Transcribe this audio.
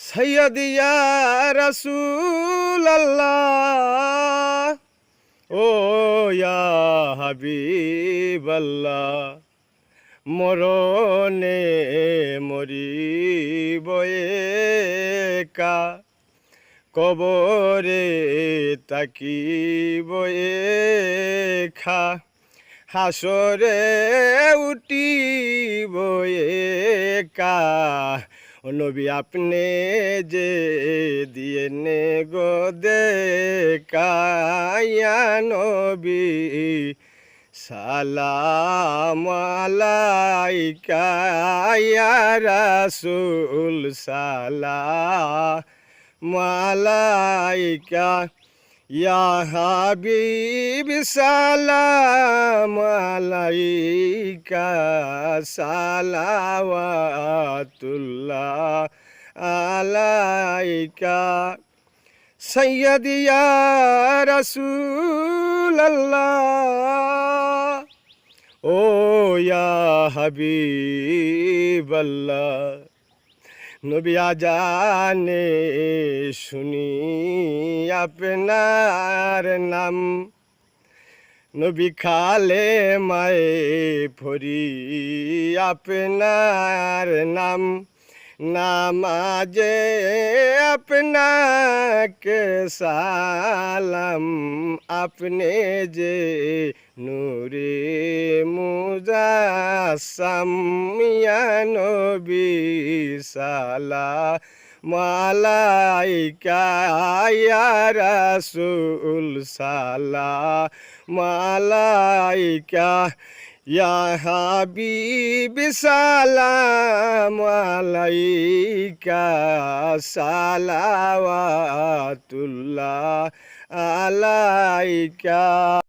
সৈয়দিয়া রসুল আল্লাহ ও ইয়া হাবিব আল্লাহ মরণে মরিব একা, কবরে তাকিব খা হাসরে উঠিব ও নবী আপনি যে দিয়ে নে গো দেখায়া নবী। সালাম আলাইকা ইয়া রাসূল সালাম ইয়া হাবিব সালাম আলাইকা সালাওয়াতুল্লাহ আলাইকা সৈয়দ ইয়া রসুল আল্লাহ ও ইয়া হাবিব আল্লাহ নবী জানে শুনি আপনার নাম। নবী খালে মায়ে ফরি আপনার নাম। নামাজে আপনাকে সালাম আপনি যে নূরে মুজাসম ইয়া নবী সালা মালাইকা রাসূল সালা মালাইকা হাবিব সালাম আলাইকা সালাওয়াতুল্লাহ আলাইকা।